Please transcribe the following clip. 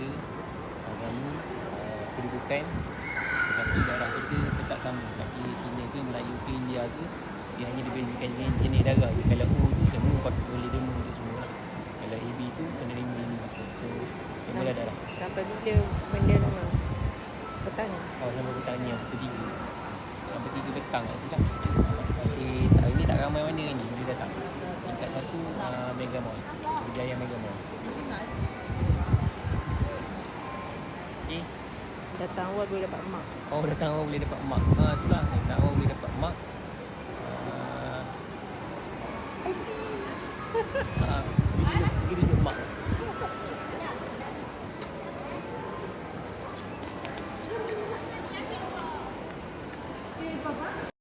bahasa agama eh, kedudukan tetapi darah kita tetap sama. Tapi Cina ke Melayu ke India ke dia hanya dibezakan jenis, jenis darah dia kalau O tu semua pakai boleh demo untuk semua lah. kalau AB tu kena rimu ini so semula darah lah. sampai bila benda lama petang. Oh sampai petang ni lah. ketiga sampai tiga. Petang tak sedap masih tak ini tak ramai mana ni. Dia datang tingkat satu ah, uh, Mega Mall Berjaya Mega Mall Datang awal boleh dapat emak. Oh datang awal boleh dapat mak Ha tu lah Datang awal boleh dapat mak uh, I see. Ha, Pergi tunjuk, pergi tunjuk mak